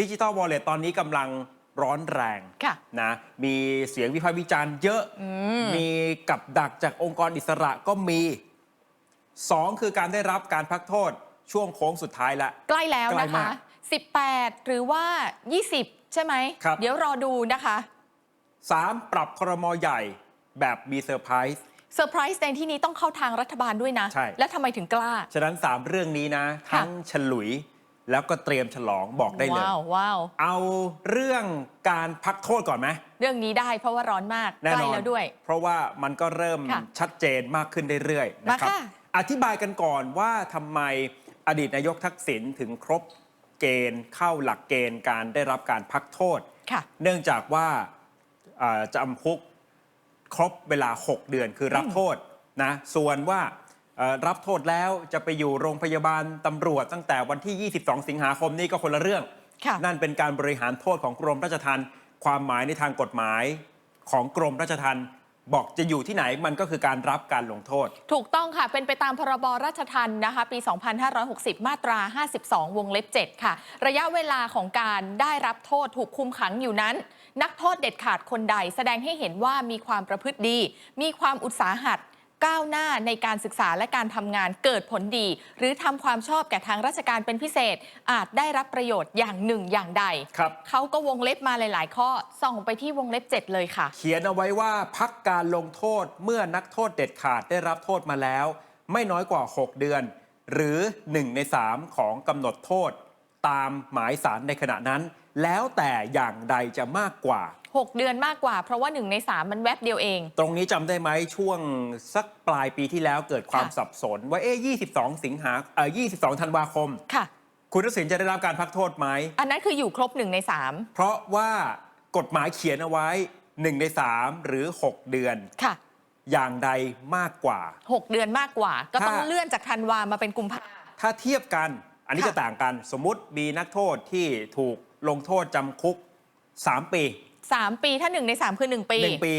ดิจิ t a ลวอลเล็ตตอนนี้กำลังร้อนแรงค่ะนะมีเสียงวิพากษ์วิจารณ์เยอะมมีกับดักจากองค์กรอิสระก็มีสองคือการได้รับการพักโทษช่วงโค้งสุดท้ายละใกล้แล้วใกล้นะมาคะก18 หรือว่า 20 ใช่ไหมครับเดี๋ยวรอดูนะคะสามปรับครมใหญ่แบบมีเซอร์ไพรส์เซอร์ไพรส์ในที่นี้ต้องเข้าทางรัฐบาลด้วยนะใช่แล้วทำไมถึงกล้า ฉะนั้น 3 เรื่องนี้นะค่ะทั้งฉลุย แล้วก็เตรียมฉลองบอกได้เลยว้าวว้าวเอาเรื่องการพักโทษก่อนไหมเรื่องนี้ได้เพราะว่าร้อนมากแน่ใกนล้อนแล้วด้วย เพราะว่ามันก็เริ่มค่ะ ชัดเจนมากขึ้นเรื่อยๆนะครับมาค่ะ อธิบายกันก่อนว่าทำไมอดีตนายกทักษิณถึงครบเกณฑ์เข้าหลักเกณฑ์การได้รับการพักโทษ ค่ะ เนื่องจากว่าอ่าจำคุกครบเวลา 6 เดือนคือรับโทษนะส่วนว่าเอ่อ รับโทษแล้วจะไปอยู่โรงพยาบาลตำรวจตั้งแต่วันที่ 22 สิงหาคมนี่ก็คนละเรื่องค่ะนั่นเป็นการบริหารโทษของกรมราชทัณฑ์ความหมายในทางกฎหมายของกรมราชทัณฑ์บอกจะอยู่ที่ไหนมันก็คือการรับการลงโทษ ถูกต้องค่ะ เป็นไปตามพรบราชทัณฑ์นะคะปี 2560 มาตรา 52 วงเล็บ 7 ค่ะ ระยะเวลาของการได้รับโทษถูกคุมขังอยู่นั้น นักโทษเด็ดขาดคนใด แสดงให้เห็นว่ามีความประพฤติดี มีความอุตสาหัส ก้าวหน้าในการศึกษาและการทำงานเกิดผลดี หรือทำความชอบแก่ทางราชการเป็นพิเศษ อาจได้รับประโยชน์อย่างหนึ่งอย่างใด ครับ เขาก็วงเล็บมาหลาย ๆ ข้อ ส่องไปที่วงเล็บ 7 เลยค่ะ เขียนเอาไว้ว่าพักการลงโทษเมื่อนักโทษเด็ดขาดได้รับโทษมาแล้ว ไม่น้อยกว่า 6 เดือน หรือ 1 ใน 3 ของกำหนดโทษ ตามหมายสารในขณะนั้น แล้วแต่อย่างใดจะมากกว่า 6 เดือนมากกว่า เพราะว่า 1 ใน 3 มันแวบเดียวเอง ตรงนี้จำได้ไหมช่วงสักปลายปีที่แล้วเกิดความค่ะ สับสน ว่าเอ๊ะ22 สิงหาเอ่อ22 ธันวาคม ค่ะ คุณทักษิณจะได้รับการพักโทษไหม อันนั้นคืออยู่ครบ 1 ในเพราะว่ากฎหมายเขียนเอาไว้ 1 ใน 3 หรือ 6 เดือน3ค่ะ อย่างใดมากกว่า 6 เดือนมากกว่า ก็ต้องถ้าเลื่อนจากธันวามาเป็นกุมภา ถ้าเทียบกันอันนี้ค่ะ จะต่างกันสมมุติมีนักโทษที่ถูกลงโทษจำคุก 3 ปี 3ปีถ้า1ใน3คือ1ปี1ปี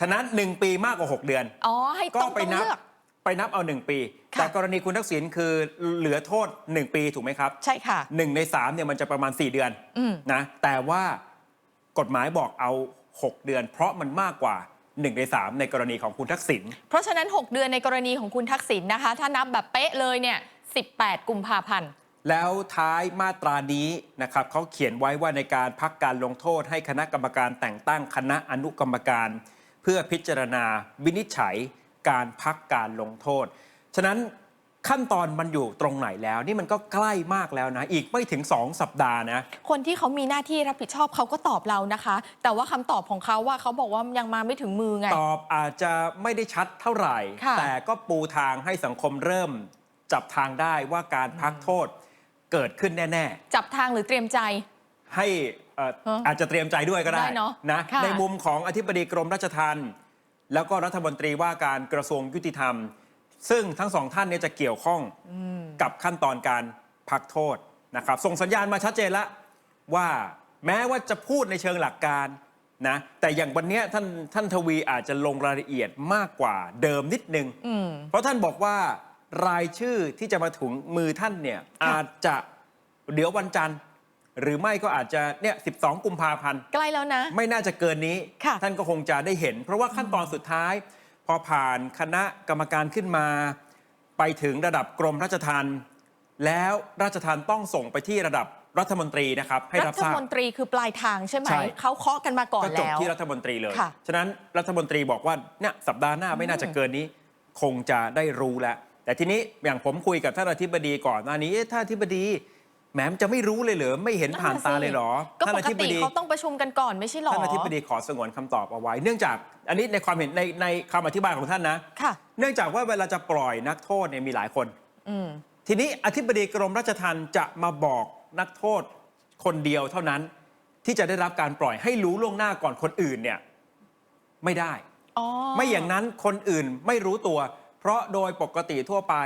ฉะนั้น1ปีมากกว่า6เดือนอ๋อให้ก็ต้องไปต้องนับเลือกไปนับเอา1ปีค่ะแต่กรณีคุณทักษิณคือเหลือโทษ1ปีถูกไหมครับ ใช่ค่ะ1ใน3เนี่ยมันจะประมาณ4เดือนอืมนะแต่ว่ากฎหมายบอกเอา6เดือน เพราะมันมากกว่า1ใน3ในกรณีของคุณทักษิณเพราะฉะนั้น 6 เดือนในกรณีของคุณทักษิณนะคะ ถ้านับแบบเป๊ะเลยเนี่ย18 กุมภาพันธ์ แล้วท้ายมาตรานี้นะครับเขาเขียนไว้ว่าในการพักการลงโทษให้คณะกรรมการแต่งตั้งคณะอนุกรรมการ เพื่อพิจารณาวินิจฉัยการพักการลงโทษ ฉะนั้นขั้นตอนมันอยู่ตรงไหนแล้ว นี่มันก็ใกล้มากแล้วนะ อีกไม่ถึง 2 สัปดาห์นะ คนที่เขามีหน้าที่รับผิดชอบเขาก็ตอบเรานะคะ แต่ว่าคำตอบของเขาว่าเขาบอกว่ายังมาไม่ถึงมือไง ตอบอาจจะไม่ได้ชัดเท่าไหร่ค่ะแต่ก็ปูทางให้สังคมเริ่มจับทางได้ว่าการพักโทษ เกิดขึ้นแน่ๆจับทางหรือเตรียมใจให้เอ่อฮะอาจจะเตรียมใจด้วยก็ได้ได้เนอะนะค่ะ ในมุมของอธิบดีกรมราชทัณฑ์แล้วก็รัฐมนตรีว่าการกระทรวงยุติธรรม ซึ่งทั้งสองท่านเนี่ยจะเกี่ยวข้องกับขั้นตอนการพักโทษนะครับ ส่งสัญญาณมาชัดเจนแล้วว่าแม้ว่าจะพูดในเชิงหลักการนะแต่อย่างวันเนี้ยท่านท่านทวีอาจจะลงรายละเอียดมากกว่าเดิมนิดนึงอืมเพราะท่านบอกว่า รายชื่อที่จะมาถึงมือท่านเนี่ยค่ะอาจจะเดี๋ยววันจันทร์ หรือไม่ก็อาจจะเนี่ย 12 กุมภาพันธ์ใกล้แล้วนะ ไม่น่าจะเกินนี้ค่ะท่านก็คงจะได้เห็น เพราะว่าขั้นตอนสุดท้าย พอผ่านคณะกรรมการขึ้นมา ไปถึงระดับกรมราชทัณฑ์แล้วราชทัณฑ์ต้องส่งไปที่ระดับรัฐมนตรีนะครับให้รัรับฐทราบมนตรีคือปลายทางใช่ไหมใช่เขาเคาะกันมาก่อนก็จบแล้วที่รัฐมนตรีเลยค่ะฉะนั้นรัฐมนตรีบอกว่าเนี่ยสัปดาห์หน้าไม่น่าจะเกินนี้ คงจะได้รู้แล้ว แต่ทีนี้อย่างผมคุยกับท่านอธิบดีก่อนหน้านี้เอ๊ะท่านอธิบดีแหมมันจะไม่รู้เลยเหรอไม่เห็นผ่านตาเลยเหรอก็ท่านปอกธิบติดีเขาต้องประชุมกันก่อนไม่ใช่หรอท่านอธิบดีขอสงวนคำตอบเอาไว้ เนื่องจากอันนี้ในความเห็นในในคำอธิบายของท่านนะค่ะ เนื่องจากว่าเวลาจะปล่อยนักโทษเนี่ยมีหลายคนอืมทีนี้อธิบดีกรมราชทัณฑ์จะมาบอกนักโทษคนเดียวเท่านั้น ที่จะได้รับการปล่อยให้รู้ล่วงหน้าก่อนคนอื่นเนี่ยไม่ได้อ๋อไม่อย่างนั้นคนอื่นไม่รู้ตัว เพราะโดยปกติทั่วไป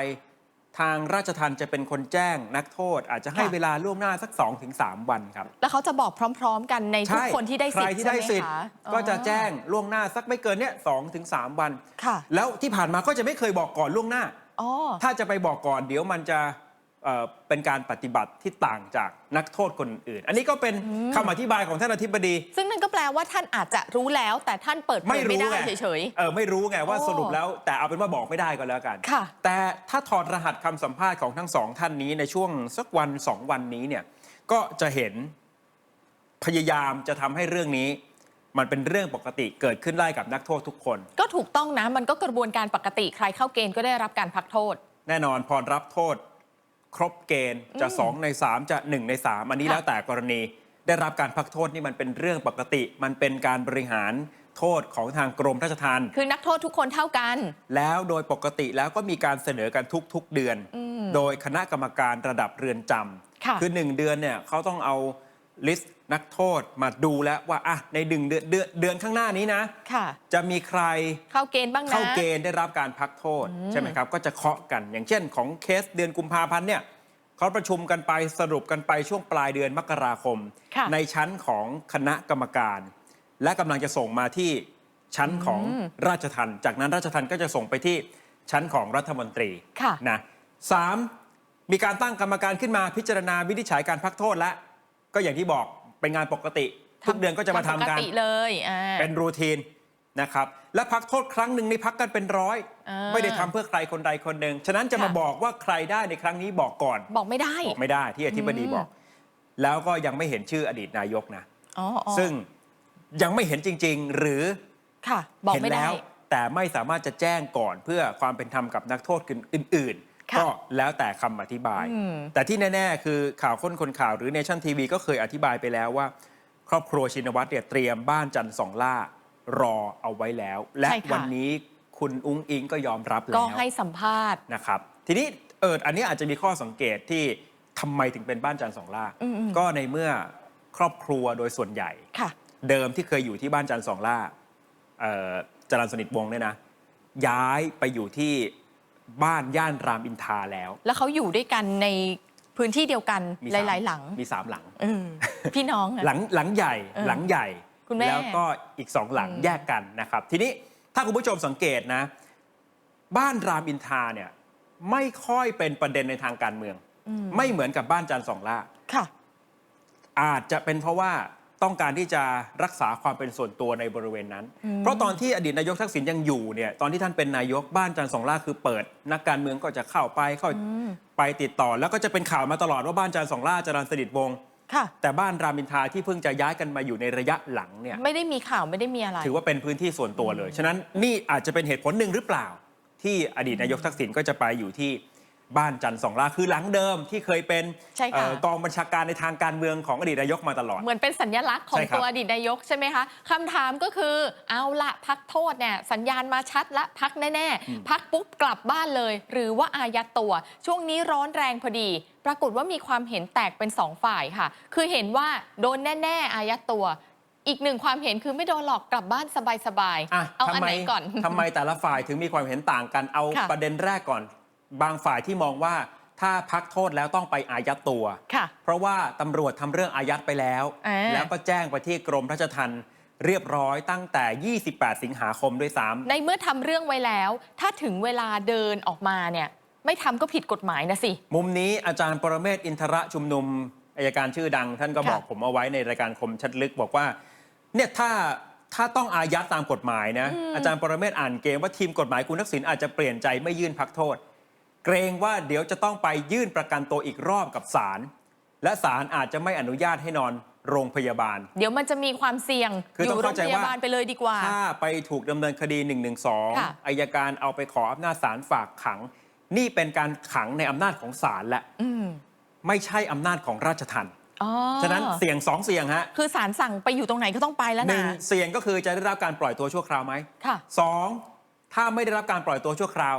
ทางราชทัณฑ์จะเป็นคนแจ้งนักโทษ อาจจะให้เวลาล่วงหน้าสัก 2-3 วันครับ แล้วเขาจะบอกพร้อม ๆ กันในทุกใช่คนที่ได้ใคสิรทธิ์ที่ใช่ได้ไหมสิทธิ์คะก็จะอ๋อแจ้งล่วงหน้าสักไม่เกินเนี่ยสองถึงสามวัน ค่ะแล้วที่ผ่านมาก็จะไม่เคยบอกก่อนล่วงหน้า อ๋อ ถ้าจะไปบอกก่อนเดี๋ยวมันจะ เอ่อเป็นการปฏิบัติที่ต่างจากนักโทษคนอื่น อันนี้ก็เป็นคำอธิบายของท่านอธิบดี ซึ่งนั่นก็แปลว่าท่านอาจจะรู้แล้ว แต่ท่านเปิดเผไม่ยไม่รู้ได้ไงเฉย เออไม่รู้ไงว่าโอ้สรุปแล้ว แต่เอาเป็นว่าบอกไม่ได้ก็แล้วกัน ค่ะ แต่ถ้าถอดรหัสคำสัมภาษณ์ของทั้งสองท่านนี้ในช่วงสักวันสองวันนี้เนี่ยก็จะเห็นพยายามจะทำให้เรื่องนี้ มันเป็นเรื่องปกติเกิดขึ้นได้กับนักโทษทุกคน ๆ ก็ถูกต้องนะ มันก็กระบวนการปกติใครเข้าเกณฑ์ก็ได้รับการพักโทษ แน่นอนพอรับโทษ ครบเกณฑ์จะ 2 ใน 3 จะ 1 ใน 3 อันนี้ค่ะแล้วแต่กรณี ได้รับการพักโทษนี่มันเป็นเรื่องปกติ มันเป็นการบริหารโทษของทางกรมราชทัณฑ์คือนักโทษทุกคนเท่ากัน แล้วโดยปกติแล้วก็มีการเสนอกันทุกๆเดือน โดยคณะกรรมการระดับเรือนจำค่ะอหนึ่งเดือนเนี่ยเขาต้องเอาลิสต์ นักโทษมาดูแล้วว่าอะในหนึ่งเดือนเดือนเดือนข้างหน้านี้นะ ค่ะ จะมีใครเข้าเกณฑ์บ้างนะ เข้าเกณฑ์ได้รับการพักโทษใช่ไหมครับ ก็จะเคาะกันอย่างเช่นของเคสเดือนกุมภาพันธ์เนี่ยเขาประชุมกันไปสรุปกันไปช่วงปลายเดือนมกราคม ค่ะ ในชั้นของคณะกรรมการ และกำลังจะส่งมาที่ชั้นของราชทัณฑ์จากนั้นราชทัณฑ์ก็จะส่งไปที่ชั้นของรัฐมนตรีค่ะ นะสามมีการตั้งกรรมการขึ้นมาพิจารณาวินิจฉัยการพักโทษและ ก็อย่างที่บอก เป็นงานปกติ ทุกเดือนก็จะมาทำกันปกติเลยอ่า เป็นรูทีนนะครับ และพักโทษครั้งหนึ่งนี่พักกันเป็นร้อยอ่าไม่ได้ทำเพื่อใครคนใดคนหนึ่ง ฉะนั้นจะมาค่ะ บอกว่าใครได้ในครั้งนี้บอกก่อน บอกไม่ได้ บอกไม่ได้ที่อธิบดีอืม บอก แล้วก็ยังไม่เห็นชื่ออดีตนายกนะ อ๋ออ๋อซึ่งยังไม่เห็นจริง ๆ หรือค่ะ บอกเห็นไม่ได้ แล้ว แต่ไม่สามารถจะแจ้งก่อนเพื่อความเป็นธรรมกับนักโทษอื่นค่ะๆ ก็แล้วแต่คำอธิบายอืมแต่ที่แน่ ๆ คือข่าวค้นคนข่าวหรือเนชั่นทีวีก็เคยอธิบายไปแล้วว่า ครอบครัวชินวัตรเนี่ยเตรียมบ้านจันทร์สองล่ารอเอาไว้แล้ว และใช่ค่ะวันนี้คุณอุ้งอิงก็ยอมรับแล้ก็วให้สัมภาษณ์นะครับ ทีนี้เอออันนี้อาจจะมีข้อสังเกตที่ทำไมถึงเป็นบ้านจันทร์สองล่าอืมๆก็ในเมื่อครอบครัวโดยส่วนใหญ่ค่ะเดิมที่เคยอยู่ที่บ้านจันทร์สองล่าเอ่อจรันสนิทวงศ์เนี่ยนะ ย้ายไปอยู่ที่ บ้านย่านรามอินทราแล้ว แล้วเขาอยู่ด้วยกันในพื้นที่เดียวกันมีหสามลาย ๆ หลังมีสามหลัง เออพี่น้องอะ หลังหลังใหญ่เออหลังใหญ่คุณแม่แล้วก็อีกสองหลังอืม แยกกันนะครับ ทีนี้ถ้าคุณผู้ชมสังเกตนะ บ้านรามอินทราเนี่ยไม่ค่อยเป็นประเด็นในทางการเมือง อืมไม่เหมือนกับบ้านจันทร์สองล่า ค่ะ อาจจะเป็นเพราะว่า ต้องการที่จะรักษาความเป็นส่วนตัวในบริเวณนั้นอืมเพราะตอนที่อดีตนายกทักษิณยังอยู่เนี่ยตอนที่ท่านเป็นนายกบ้านจันทร์สองล่าคือเปิด นักการเมืองก็จะเข้าไปเข้าอืมไปติดต่อ แล้วก็จะเป็นข่าวมาตลอดว่าบ้านจันทร์สองล่าจรันสนิทวงศ์ค่ะแต่บ้านรามอินทราที่เพิ่งจะย้ายกันมาอยู่ในระยะหลังเนี่ยไม่ได้มีข่าวไม่ได้มีอะไร ถือว่าเป็นพื้นที่ส่วนตัวเลย ฉะนั้นนี่อาจจะเป็นเหตุผลหนึ่งหรือเปล่า ที่อดีตนายกทักษิณก็จะไปอยู่ที่ บ้านจันทร์สองล่าคือหลังเดิมที่เคยเป็นใช่ค่ะ เอ่อกองบัญชาการในทางการเมืองของอดีตนายกมาตลอด เหมือนเป็นสัญลักษณ์ของใช่ครับ ตัวอดีตนายกใช่ไหมคะคำถามก็คือเอาละพักโทษเนี่ยสัญญาณมาชัดละพักแน่ๆ พักปุ๊บกลับบ้านเลย หรือว่าอายัดตัว ช่วงนี้ร้อนแรงพอดี ปรากฏว่ามีความเห็นแตกเป็นสองฝ่ายค่ะ คือเห็นว่าโดนแน่ๆ อายัดตัว อีกหนึ่งความเห็นคือไม่โดนหลอกกลับบ้านสบายอะๆเอาอันทำไมไหนก่อน ทำไมแต่ละฝ่ายถึงมีความเห็นต่างกันเอาค่ะ ประเด็นแรกก่อน บางฝ่ายที่มองว่าถ้าพักโทษแล้วต้องไปอายัดตัว ค่ะ เพราะว่าตำรวจทำเรื่องอายัดไปแล้ว อ่า แล้วก็แจ้งไปที่กรมราชทัณฑ์เรียบร้อยตั้งแต่ 28 สิงหาคมด้วยซ้ำ ในเมื่อทำเรื่องไว้แล้ว ถ้าถึงเวลาเดินออกมาเนี่ย ไม่ทำก็ผิดกฎหมายนะสิ มุมนี้อาจารย์ปรเมศวร์อินทรชุมนุมอายการชื่อดัง ท่านก็ค่ะ บอกผมเอาไว้ในรายการคมชัดลึกบอกว่าเนี่ยถ้าถ้าต้องอายัดตามกฎหมายนะ อาจารย์ปรเมศวร์อ่านเกมว่าทีมกฎหมายคุณทักษิณอาจจะเปลี่ยนใจไม่ยื่นพักโทษ เกรงว่าเดี๋ยวจะต้องไปยื่นประกันตัวอีกรอบกับศาลและศาลอาจจะไม่อนุญาตให้นอนโรงพยาบาล เดี๋ยวมันจะมีความเสี่ยงคืออต้องยู่โรงเข้าใจพว่ายาบาลไปเลยดีกว่า ถ้าไปถูกดำเนินคดี 1 1 ค่ะ2อายการเอาไปขออำนาจศาลฝากขัง นี่เป็นการขังในอำนาจของศาลและอืม ไม่ใช่อำนาจของราชทัณฑ์อ๋อฉะนั้นเสี่ยงสองเสี่ยงฮะคือศาลสั่งไปอยู่ตรงไหนก็ต้องไปแล้วหนะนึ่งเสี่ยงก็คือจะได้รับการปล่อยตัวชั่วคราวไหม ค่ะ สองถ้าไม่ได้รับการปล่อยตัวชั่วคราว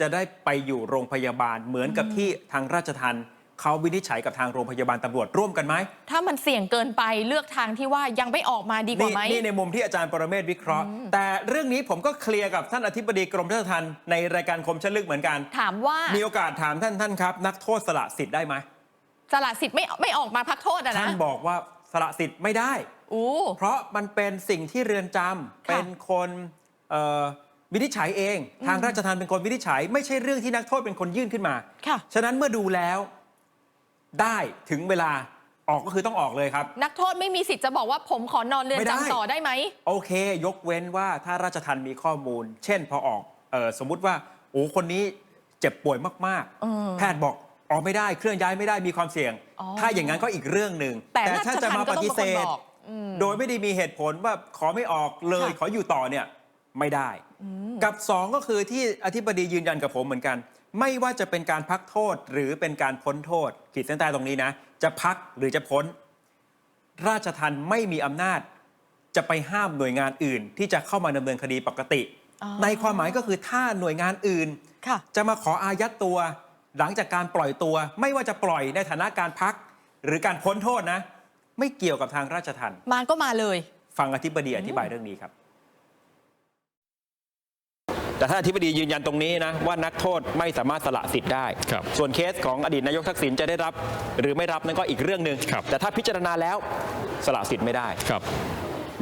จะได้ไปอยู่โรงพยาบาลเหมือนกับที่ทางราชทัณฑ์เขาวินิจฉัยกับทางโรงพยาบาลตำรวจร่วมกันไหม ถ้ามันเสี่ยงเกินไปเลือกทางที่ว่ายังไม่ออกมาดีกว่านี่ไหม นี่ในมุมที่อาจารย์ปรเมศวร์วิเคราะห์ แต่เรื่องนี้ผมก็เคลียร์กับท่านอธิบดีกรมราชทัณฑ์ในรายการคมชนลึกเหมือนกัน ถามว่า มีโอกาสถามท่านท่านครับ นักโทษสละสิทธิ์ได้ไหมสละสิทธิ์ไม่ไม่ออกมาพักโทษอะท่านะนบอกว่าสละสิทธิ์ไม่ได้อู้เพราะมันเป็นสิ่งที่เรือนจำค่ะเป็นคนเอ่อ วินิจฉัยเอง ทางราชทัณฑ์เป็นคนวินิจฉัย ไม่ใช่เรื่องที่นักโทษเป็นคนยื่นขึ้นมาค่ะ ฉะนั้นเมื่อดูแล้วได้ถึงเวลาออกก็คือต้องออกเลยครับ นักโทษไม่มีสิทธิ์จะบอกว่าผมขอนอนเรือนไม่ได้ จำต่อได้ไหม โอเค ยกเว้นว่าถ้าราชทันมีข้อมูล เช่นพอออกเออสมมุติว่าโอ้คนนี้เจ็บป่วยมากเออๆ แพทย์บอกออกไม่ได้เคลื่อนย้ายไม่ได้มีความเสี่ยง อ๋อถ้าอย่างนั้นก็อีกเรื่องหนึ่งแต่ถ้าจะมาราชทัณฑ์ก็ปต้องฏิเสเป็นคนธบอกอืม โดยไม่ได้มีเหตุผลว่าขอไม่ออกเลย ค่ะ ขออยู่ต่อเนี่ย ไม่ได้ กับสองก็คือที่อธิบดียืนยันกับผมเหมือนกัน ไม่ว่าจะเป็นการพักโทษหรือเป็นการพ้นโทษ ขีดเส้นใต้ตรงนี้นะ จะพักหรือจะพ้น ราชทันไม่มีอำนาจ จะไปห้ามหน่วยงานอื่น ที่จะเข้ามาดำเนินคดีปกติอ๋อในความหมายก็คือถ้าหน่วยงานอื่นค่ะจะมาขออายัดตัว หลังจากการปล่อยตัว ไม่ว่าจะปล่อยในฐานะการพัก หรือการพ้นโทษนะ ไม่เกี่ยวกับทางราชทันมาก็มาเลย ฟังอธิบดีอธิบายเรื่องนี้ครับ แต่ถ้าอธิบดียืนยันตรงนี้นะว่านักโทษไม่สามารถสละสิทธิ์ได้ ครับส่วนเคสของอดีตนายกทักษิณจะได้รับ หรือไม่รับนั่นก็อีกเรื่องหนึ่งครับ แต่ถ้าพิจารณาแล้วสละสิทธิ์ไม่ได้ ครับ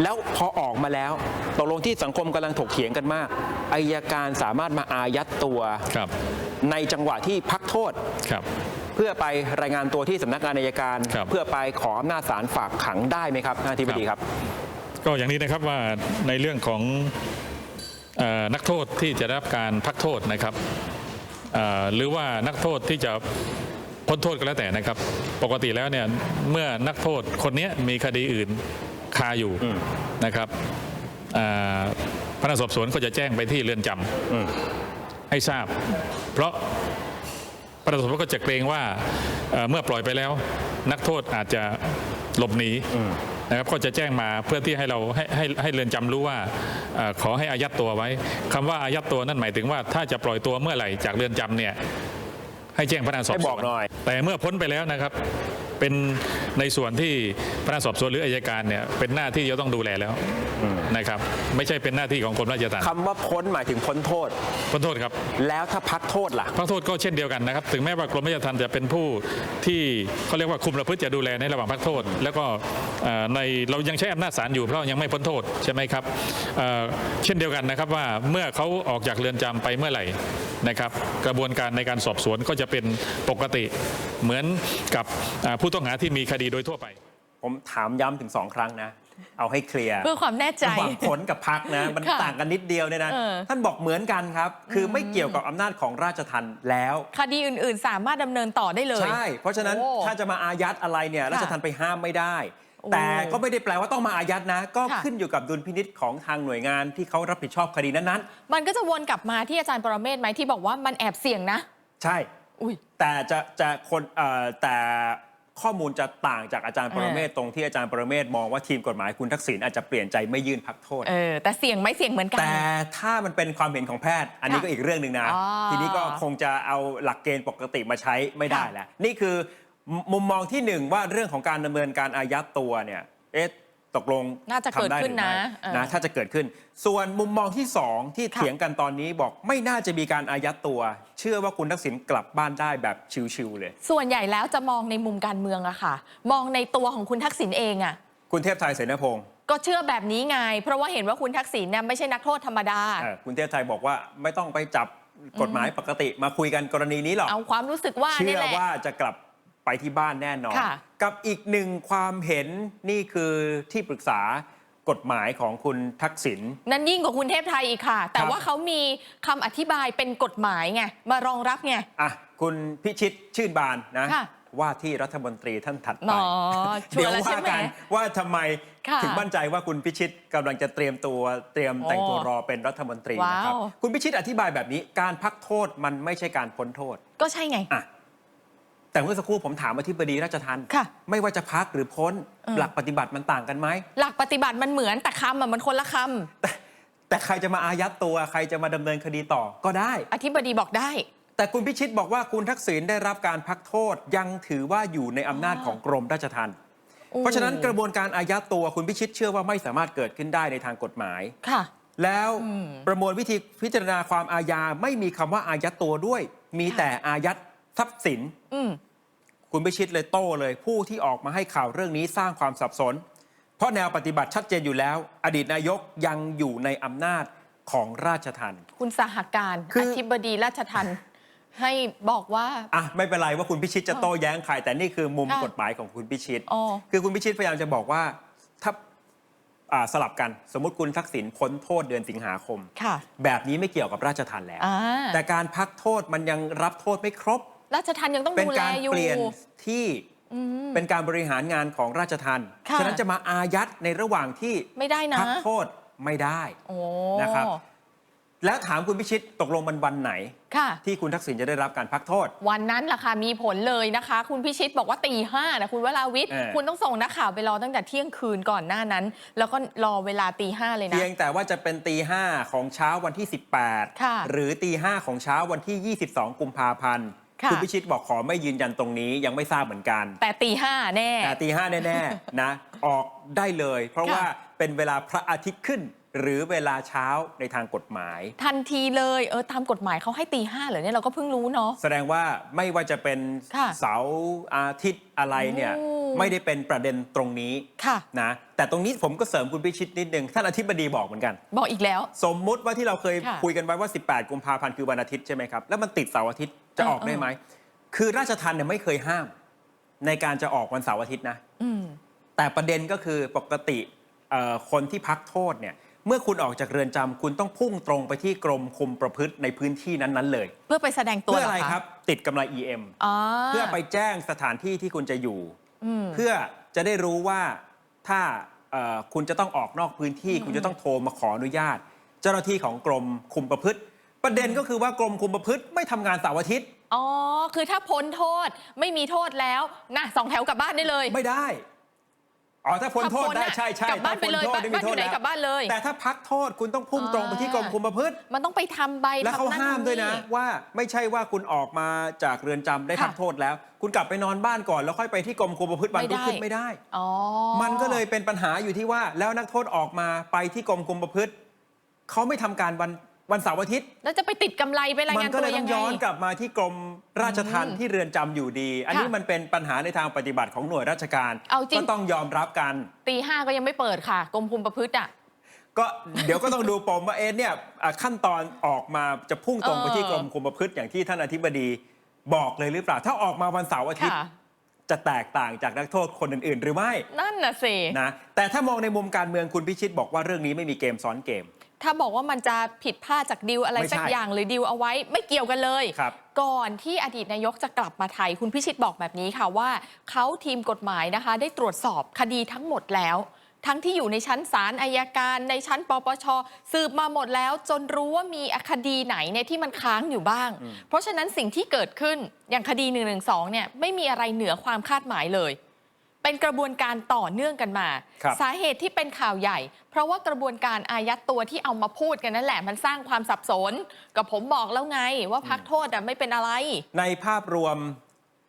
แล้วพอออกมาแล้วตกลงที่สังคมกำลังถกเถียงกันมากอายการสามารถมาอายัดตัว ครับ ในจังหวะที่พักโทษ ครับ เพื่อไปรายงานตัวที่สำนักงานอายการ ครับ เพื่อไปขออำนาจศาลฝากขังได้ไหมครับท่านอธิบดีครับ ก็อย่างนี้นะครับว่าในเรื่องของเออ นักโทษที่จะได้รับการพักโทษนะครับเอ่อหรือว่านักโทษที่จะพ้นโทษก็แล้วแต่นะครับ ปกติแล้วเนี่ยเมื่อนักโทษคนเนี้ยมีคดีอื่นคาอยู่อืมนะครับเอ่อพนักงานสอบสวนก็จะแจ้งไปที่เรือนจำอืมให้ทราบ เพราะพนักงานสอบสวนก็จะเกรงว่าเอ่อเมื่อปล่อยไปแล้ว นักโทษอาจจะหลบหนีอืม นะครับก็จะแจ้งมาเพื่อที่ให้เราให้ให้ให้เรือนจำรู้ว่าเอ่อขอให้อายัดตัวไว้คำว่าอายัดตัวนั่นหมายถึงว่าถ้าจะปล่อยตัวเมื่อไหร่จากเรือนจำเนี่ยให้แจ้งพนักงานสอบให้สบวอนกหน่อยแต่เมื่อพ้นไปแล้วนะครับ เป็นในส่วนที่พนักงานสอบสวนหรืออายการเนี่ยเป็นหน้าที่จะต้องดูแลแล้วนะครับไม่ใช่เป็นหน้าที่ของกรมราชทัณฑ์คำว่าพ้นหมายถึงพ้นโทษ พ้นโทษครับ แล้วถ้าพักโทษล่ะพักโทษก็เช่นเดียวกันนะครับ ถึงแม้ว่ากรมราชทัณฑ์จะเป็นผู้ที่เขาเรียกว่าคุมประพฤติจะดูแลในระหว่างพักโทษ แล้วก็เอ่อในเรายังใช้อำนาจศาลอยู่เพราะยังไม่พ้นโทษใช่ไหมครับเอ่อเช่นเดียวกันนะครับว่าเมื่อเขาออกจากเรือนจำไปเมื่อไหร่นะครับ กระบวนการในการสอบสวนก็จะเป็นปกติเหมือนกับอ่าผู้ต้องหาที่มีคดีโดยทั่วไป ผมถามย้ำถึงสองครั้งนะ เอาให้เคลียร์เพื่อความแน่ใจระหว่างพ้นกับพักนะ มันค่ะต่างกันนิดเดียวเนี่ยนะเออ ท่านบอกเหมือนกันครับ คือไม่เกี่ยวกับอำนาจของราชทัณฑ์แล้ว คดีอื่นๆ สามารถดำเนินต่อได้เลย ใช่ เพราะฉะนั้นโอ้ถ้าจะมาอายัดอะไรเนี่ยราชทัณฑ์ไปห้ามไม่ได้ โอ้แต่ก็ไม่ได้แปลว่าต้องมาอายัดนะ ก็ค่ะ ขึ้นอยู่กับดุลพินิษของทางหน่วยงานที่เขารับผิดชอบคดีนั้นมันก็จะวนกลับมาที่อาจารย์ปรเมศไหมที่บอกว่ามันแอบเสี่ยงนะ ๆ ใช่ อุ้ย แต่จะจะคนเอ่อแต่ ข้อมูลจะต่างจากอาจารย์ปรเมศตรงที่อาจารย์ปรเมศมองว่าทีมกฎหมายคุณทักษิณอาจจะเปลี่ยนใจไม่ยื่นพักโทษ เออ แต่เสี่ยงไหมเสี่ยงเหมือนกัน แต่ถ้ามันเป็นความเห็นของแพทย์ อันนี้ค่ะก็อีกเรื่องหนึ่งนะ อ๋อทีนี้ก็คงจะเอาหลักเกณฑ์ปกติมาใช้ไม่ได้ค่ะแล้ว นี่คือมุมุมมองที่หนึ่งว่าเรื่องของการดำเนินการอายัดตัวเนี่ยเอ๊ะ ตกลงน่าจะเกิดทำไขึ้นนะหรือเออไม่นะถ้าจะเกิดขึ้น ส่วนมุมมองที่สองที่ค่ะ เถียงกันตอนนี้บอกไม่น่าจะมีการอายัดตัว เชื่อว่าคุณทักษิณกลับบ้านได้แบบชิวๆเลย ส่วนใหญ่แล้วจะมองในมุมการเมืองอะค่ะ มองในตัวของคุณทักษิณเองอะคุณเทพไทยเสนาพงศ์ก็เชื่อแบบนี้ไง เพราะว่าเห็นว่าคุณทักษิณเนี่ยไม่ใช่นักโทษธรรมดา เอ่อคุณเทพไทยบอกว่าไม่ต้องไปจับกฎหมายปกติมาคุยกันกรณีนี้หรอก เอาความรู้สึกว่าเชื่นี่อแหละ ว่าจะกลับ ไปที่บ้านแน่นอน ค่ะ กับอีกหนึ่งความเห็นนี่คือที่ปรึกษากฎหมายของคุณทักษิณ นั่นยิ่งกว่าคุณเทพไทยอีกค่ะ แต่ครับ ว่าเขามีคำอธิบายเป็นกฎหมายไง มารองรับไง อะคุณพิชิตชื่นบานนะ ค่ะ ว่าที่รัฐมนตรีท่านถัดหไปนอชัเดี๋วยวร์แล้วว่าใช่ไหม กันว่าทำไมค่ะถึงมั่นใจว่าคุณพิชิตกำลังจะเตรียมตัวเตรียมแต่งตัวโอ้รอเป็นรัฐมนตรีว้าวนะครับคุณพิชิตอธิบายแบบนี้การพักโทษมันไม่ใช่การพ้นโทษก็ใช่ไง อะ แต่เมื่อสักครู่ผมถามอธิบดีราชทัณฑ์ค่ะ ไม่ว่าจะพักหรือพ้นเออหลักปฏิบัติมันต่างกันไหม หลักปฏิบัติมันเหมือนแต่คำอะมันคนละคำแต่แต่ใครจะมาอายัดตัว ใครจะมาดำเนินคดีต่อก็ได้อธิบดีบอกได้ แต่คุณพิชิตบอกว่าคุณทักษิณได้รับการพักโทษยังถือว่าอยู่ในอำนาจของกรมราชทัณฑ์โอ้เพราะฉะนั้นกระบวนการอายัดตัวคุณพิชิตเชื่อว่าไม่สามารถเกิดขึ้นได้ในทางกฎหมาย ค่ะ แล้วอืมประมวลวิธีพิจารณาความอาญาไม่มีคำว่าอายัดตัวด้วย มีแต่อายัด ทรัพย์สิน อืม คุณพิชิตเลยโต้เลยผู้ที่ออกมาให้ข่าวเรื่องนี้สร้างความสับสน เพราะแนวปฏิบัติชัดเจนอยู่แล้ว อดีตนายกยังอยู่ในอำนาจของราชทัณฑ์ คุณสหการคืออธิบดีราชทัน ให้บอกว่า อะไม่เป็นไรว่าคุณพิชิตจะโต้แย้งใครแต่นี่คือมุมค่ะ กฎหมายของคุณพิชิต อ๋อ คือคุณพิชิตพยายามจะบอกว่าถ้าอ่าสลับกันสมมติคุณทักษิณพ้นโทษเดือนสิงหาคม ค่ะแบบนี้ไม่เกี่ยวกับราชทัณฑ์แล้ว อ่าแต่การพักโทษมันยังรับโทษไม่ครบ ราชทันยังต้องเป็นดูแลการอยู่ เปลี่ยนที่อืม เป็นการบริหารงานของราชทัณฑ์ค่ะ ฉะนั้นจะมาอายัดในระหว่างที่ไม่ได้นะพักโทษไม่ได้ โอ้นะครับ แล้วถามคุณพิชิตตกลงมันวันไหน ค่ะ ที่คุณทักษิณจะได้รับการพักโทษ วันนั้นล่ะค่ะมีผลเลยนะคะ คุณพิชิตบอกว่าตีห้านะคุณวราวิทย์เออ คุณต้องส่งนักข่าวไปรอตั้งแต่เที่ยงคืนก่อนหน้านั้น แล้วก็รอเวลาตีห้าเลยนะ เพียงแต่ว่าจะเป็นตีห้าของเช้าวันที่ ค่ะ 18 หรือตีห้าของเช้าวันที่ 22 กุมภาพันธ์ ค่ะณพิชิตบอกขอไม่ยืนยันตรงนี้ยังไม่ทราบเหมือนกัน แต่ตีห้าแน่ แต่ตีห้าแน่ๆนะ ออกได้เลย เพราะค่ะว่าเป็นเวลาพระอาทิตย์ขึ้น หรือเวลาเช้าในทางกฎหมาย ทันทีเลยเออตามกฎหมายเขาให้ตีห้าเหรอเนี่ยเราก็เพิ่งรู้เนาะแสดงว่าไม่ว่าจะเป็นค่ะเสาร์อาทิตย์อะไรเนี่ยโอ้ไม่ได้เป็นประเด็นตรงนี้ค่ะนะแต่ตรงนี้ผมก็เสริมคุณพิชิตนิดนึงท่านอธิบดีบอกเหมือนกัน บอกอีกแล้ว สมมุติว่าที่เราเคยค่ะคุยกันไว้ว่า 18 กุมภาพันธ์คือวันอาทิตย์ใช่ไหมครับแล้วมันติดเสาร์อาทิตย์ จะเออออกได้ไหม คือราชทัณฑ์เนี่ยไม่เคยห้าม ในการจะออกวันเสาร์อาทิตย์นะอืมแต่ประเด็นก็คือปกติเอ่อคนที่พักโทษเนี่ยเมื่อคุณออกจากเรือนจำคุณต้องพุ่งตรงไปที่กรมคุมประพฤติในพื้นที่นั้นๆเลย เพื่อไปแสดงตัวเพื่อหอะไรคครับ ติดกำไร EM อ๋อเพื่อไปแจ้งสถานที่ที่คุณจะอยู่อืมเพื่อจะได้รู้ว่าถ้าเอ่อคุณจะต้องออกนอกพื้นที่ คุณจะต้องโทรมาขออนุญาต เจ้าหน้าที่ของกรมคุมประพฤติ ประเด็นก็คือว่ากรมคุมประพฤติไม่ทำงานเสาร์อาทิตย์อ๋อ คือถ้าพ้นโทษไม่มีโทษแล้วนะสองแถวกลับบ้านได้เลย ไม่ได้อ๋อถ้าพ้นโทษได้ถ้าพ้นอะใช่ใช่กลับบ้านไปเลยถ้พ้โทษบ้านม่มีโทษบ้านอยู่ไหนแล้วกลับบ้านเลยแต่ถ้าพักโทษคุณต้องพุ่งตรงไปที่กรมคุมประพฤติ มันต้องไปทำใบแล้วเขาทำนั่นห้ามด้วยนะทำว่าไม่ใช่ว่าคุณออกมาจากเรือนจำได้ค่ะพักโทษแล้ว คุณกลับไปนอนบ้านก่อนแล้วค่อยไปที่กรมคุมประพฤติวันไม่รุ่งได้ขึ้นไม่ได้ อ๋อมันก็เลยเป็นปัญหาอยู่ที่ว่าแล้วนักโทษออกมาไปที่กรมคุมประพฤติเขาไม่ทำการวัน วันเสาร์อาทิตย์ แล้วจะไปติดกำไรไปรายมังานก็ตัเลวยต้ยัองงไง ย้อนกลับมาที่กรมราชทัณฑ์อืมที่เรือนจำอยู่ดี อันนี้ค่ะมันเป็นปัญหาในทางปฏิบัติของหน่วยราชการ เอาจริง ก็ต้องยอมรับกัน ตีห้าก็ยังไม่เปิดค่ะ กรมคุมประพฤติอะ ก็เดี๋ยวก็ต้องดูปมว่าเอ๊ะเนี่ยอะขั้นตอนออกมาจะพุ่งตรงไปที่เออกรมคุมประพฤติอย่างที่ท่านอธิบดีบอกเลยหรือเปล่า ถ้าออกมาวันเสาร์อาทิตย์ค่ะจะแตกต่างจากนักโทษคนอื่น ๆ หรือไม่นั่นน่ะสิ นะแต่ถ้ามองในมุมการเมืองคุณพิชิตบอกว่าเรื่องนี้ไม่มีเกมซ้อนเกม ถ้าบอกว่ามันจะผิดพลาดจากดิวอะไรไม่ใช่ สักอย่างหรือดิวเอาไว้ ไม่เกี่ยวกันเลย ครับ ก่อนที่อดีตนายกจะกลับมาไทย คุณพิชิตบอกแบบนี้ค่ะว่า เขาทีมกฎหมายนะคะ ได้ตรวจสอบคดีทั้งหมดแล้ว ทั้งที่อยู่ในชั้นศาลอายการในชั้นปปชสืบมาหมดแล้ว จนรู้ว่ามีคดีไหนเนี่ยที่มันค้างอยู่บ้างเพราะฉะนั้นสิ่งที่เกิดขึ้นอย่างคดี1นึเนี่ยไม่มีอะไรเหนือความคาดหมายเลย เป็นกระบวนการต่อเนื่องกันมาครับสาเหตุที่เป็นข่าวใหญ่ เพราะว่ากระบวนการอายัดตัวที่เอามาพูดกันนั่นแหละ มันสร้างความสับสน กับผมบอกแล้วไงว่าพักโทษอะไม่เป็นอะไร ในภาพรวม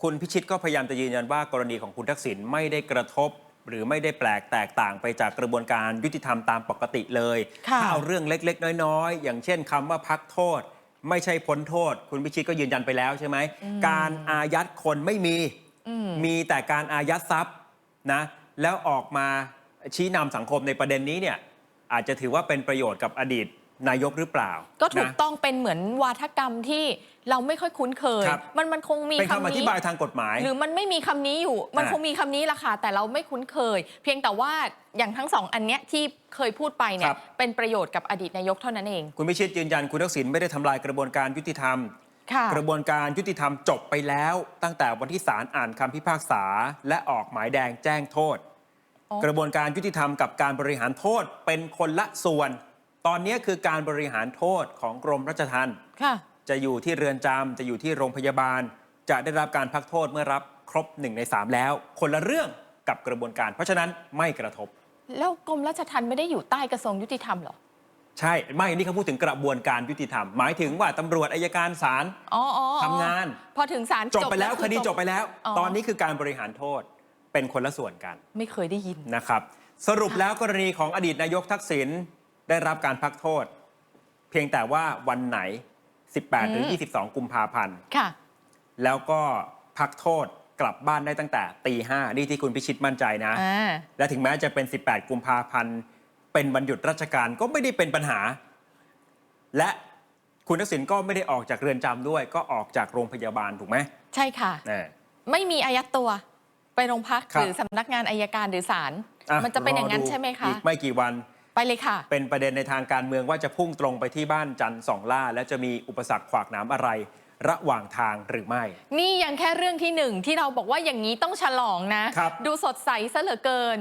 คุณพิชิตก็พยายามจะยืนยันว่ากรณีของคุณทักษิณไม่ได้กระทบ หรือไม่ได้แปลกแตกต่างไปจากกระบวนการยุติธรรมตามปกติเลยค่ะถ้าเอาเรื่องเล็ก ๆ น้อยๆ อย่างเช่นคำว่าพักโทษ ไม่ใช่พ้นโทษ คุณพิชิตก็ยืนยันไปแล้วใช่ไหมการอายัดคนไม่มีอืมมีแต่การอายัดทรัพย์ นะแล้วออกมาชี้นำสังคมในประเด็นนี้เนี่ยอาจจะถือว่าเป็นประโยชน์กับอดีตนายกหรือเปล่า ก็ถูกนะต้องเป็นเหมือนวาทกรรมที่เราไม่ค่อยคุ้นเคย ครับ มันมันคงมีเป็นคำอคำธินี้ บายทางกฎหมาย หรือมันไม่มีคำนี้อยู่ มันอ่าคงมีคำนี้ละค่ะแต่เราไม่คุ้นเคย เพียงแต่ว่าอย่างทั้งสองอันเนี้ยที่เคยพูดไปเนี่ครัยบ เป็นประโยชน์กับอดีตนายกเท่านั้นเอง คุณพิชิตยืนยันคุณทักษิณไม่ได้ทำลายกระบวนการยุติธรรมค่ะ กระบวนการยุติธรรมจบไปแล้ว ตั้งแต่วันที่ศาลอ่านคำพิพากษา และออกหมายแดงแจ้งโทษอ๋อกระบวนการยุติธรรมกับการบริหารโทษเป็นคนละส่วน ตอนนี้คือการบริหารโทษของกรมราชทัณฑ์ค่ะจะอยู่ที่เรือนจำจะอยู่ที่โรงพยาบาล จะได้รับการพักโทษเมื่อรับครบ1ใน3แล้ว คนละเรื่องกับกระบวนการ เพราะฉะนั้นไม่กระทบ แล้วกรมราชทัณฑ์ไม่ได้อยู่ใต้กระทรวงยุติธรรมเหรอ ใช่ ไม่นี่เขาพูดถึงกระบวนการยุติธรรม หมายถึงว่าตำรวจอายการศาลอ๋ออ๋ออ๋อทำงาน พอถึงศาลจบไปแล้วอคดีจบไปแล้วอ๋อตอนนี้คือการบริหารโทษเป็นคนละส่วนกัน ไม่เคยได้ยินนะครับ สรุปแล้วกรณีของอดีตนายกทักษิณได้รับการพักโทษ เพียงแต่ว่าวันไหน 18หรืออืม22 กุมภาพันธ์ค่ะ แล้วก็พักโทษกลับบ้านได้ตั้งแต่ตีห้านี่ที่คุณพิชิตมั่นใจนะอ่าและถึงแม้จะเป็น 18 กุมภาพันธ์ เป็นวันหยุดราชการก็ไม่ได้เป็นปัญหา และคุณทักษิณก็ไม่ได้ออกจากเรือนจำด้วย ก็ออกจากโรงพยาบาลถูกไหมใช่ค่ะ แน่ ไม่มีอายัดตัว ไปโรงพักครับหรือสำนักงานอายการหรือศาลอ่มันจะเป็นอย่างนั้นรดูใช่ไหมคะ อีกไม่กี่วันไปเลยค่ะ เป็นประเด็นในทางการเมืองว่าจะพุ่งตรงไปที่บ้านจันทร์สองล่า และจะมีอุปสรรคขวากหน้ำอะไร ระหว่างทางหรือไม่ นี่ยังแค่เรื่องที่หนึ่งที่เราบอกว่าอย่างนี้ต้องฉลองนะ ครับ ดูสดใสซะเหลือเกิน